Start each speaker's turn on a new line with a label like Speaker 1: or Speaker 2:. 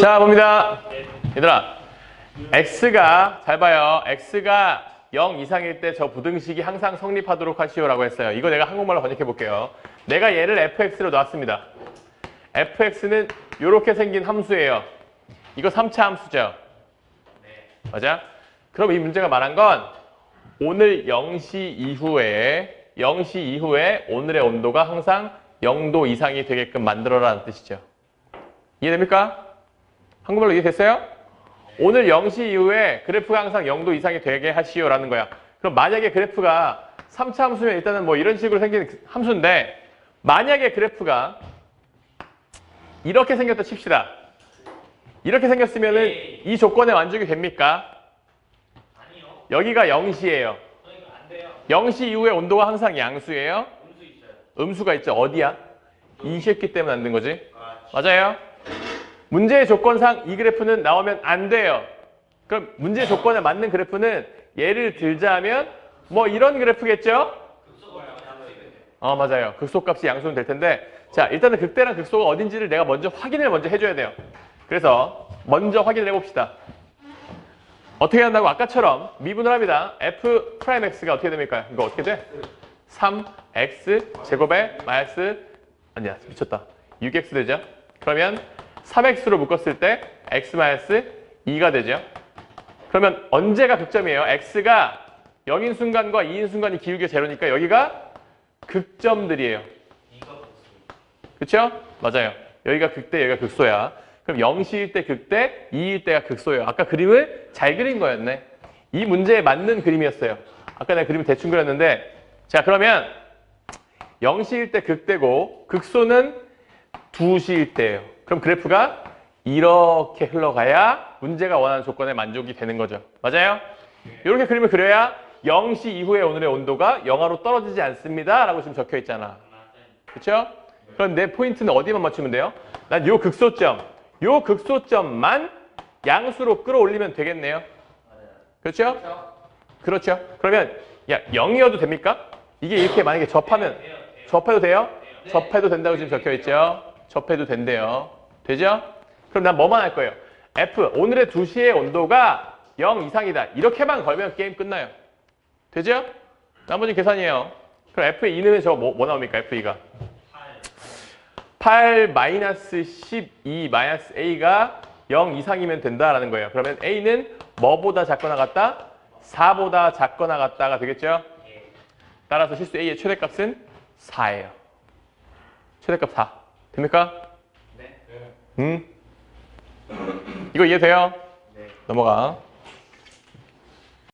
Speaker 1: 자, 봅니다. 얘들아, x가, 잘 봐요. x가 0 이상일 때 저 부등식이 항상 성립하도록 하시오 라고 했어요. 이거 내가 한국말로 번역해 볼게요. 내가 얘를 fx로 놨습니다. fx는 이렇게 생긴 함수예요. 이거 3차 함수죠. 맞아? 그럼 이 문제가 말한 건 오늘 0시 이후에 0시 이후에 오늘의 온도가 항상 0도 이상이 되게끔 만들어라는 뜻이죠. 이해됩니까? 한국말로 이해됐어요? 오늘 0시 이후에 그래프가 항상 0도 이상이 되게 하시오라는 거야. 그럼 만약에 그래프가 3차 함수면 일단은 뭐 이런 식으로 생긴 함수인데 만약에 그래프가 이렇게 생겼다 칩시다. 이렇게 생겼으면 은 이 조건에 만족이 됩니까?
Speaker 2: 아니요.
Speaker 1: 여기가 0시예요.
Speaker 2: 그러니까 안 돼요.
Speaker 1: 0시 이후에 온도가 항상 양수예요.
Speaker 2: 음수 있어요.
Speaker 1: 음수가 있죠. 어디야? 이 새끼 때문에 안 된 거지.
Speaker 2: 아,
Speaker 1: 맞아요? 문제의 조건상 이 그래프는 나오면 안 돼요. 그럼 문제 조건에 맞는 그래프는 예를 들자면 뭐 이런 그래프겠죠? 어 맞아요. 극소값이 양수는 될 텐데 자 일단은 극대랑 극소가 어딘지를 내가 먼저 확인을 먼저 해줘야 돼요. 그래서 먼저 확인을 해봅시다. 어떻게 한다고 아까처럼 미분을 합니다. f 프라임 x가 어떻게 됩니까? 이거 어떻게 돼? 3x 제곱에 마이너스 아니야 미쳤다. 6x 되죠? 그러면 3x로 묶었을 때 x 마이너스 2가 되죠? 그러면 언제가 극점이에요? x가 0인 순간과 2인 순간이 기울기 제로니까 여기가 극점들이에요. 그렇죠? 맞아요. 여기가 극대, 여기가 극소야. 그럼 0시일 때 극대, 2일 때가 극소예요. 아까 그림을 잘 그린 거였네. 이 문제에 맞는 그림이었어요. 아까 내가 그림을 대충 그렸는데 자 그러면 0시일 때 극대고 극소는 2시일 때예요. 그럼 그래프가 이렇게 흘러가야 문제가 원하는 조건에 만족이 되는 거죠. 맞아요? 이렇게 그림을 그려야 0시 이후에 오늘의 온도가 영하로 떨어지지 않습니다. 라고 지금 적혀 있잖아. 그렇죠? 그럼 내 포인트는 어디만 맞추면 돼요? 난 요 극소점, 요 극소점만 양수로 끌어올리면 되겠네요. 그렇죠? 그렇죠. 그러면 야 0이어도 됩니까? 이게 이렇게 만약에 접하면. 접해도 돼요?
Speaker 2: 네.
Speaker 1: 접해도 된다고 지금 적혀 있죠? 접해도 된대요. 되죠? 그럼 난 뭐만 할 거예요? F 오늘의 2시의 온도가 0 이상이다. 이렇게만 걸면 게임 끝나요. 되죠? 나머지 계산이에요. 그럼 F의 2는 저거 뭐, 뭐 나옵니까? F2가 8 마이너스 12 마이너스 A가 0 이상이면 된다라는 거예요. 그러면 A는 뭐보다 작거나 같다? 4보다 작거나 같다가 되겠죠?
Speaker 2: 예.
Speaker 1: 따라서 실수 A의 최대값은 4예요. 최대값 4. 됩니까?
Speaker 2: 네.
Speaker 1: 음? 이거 이해돼요?
Speaker 2: 네.
Speaker 1: 넘어가.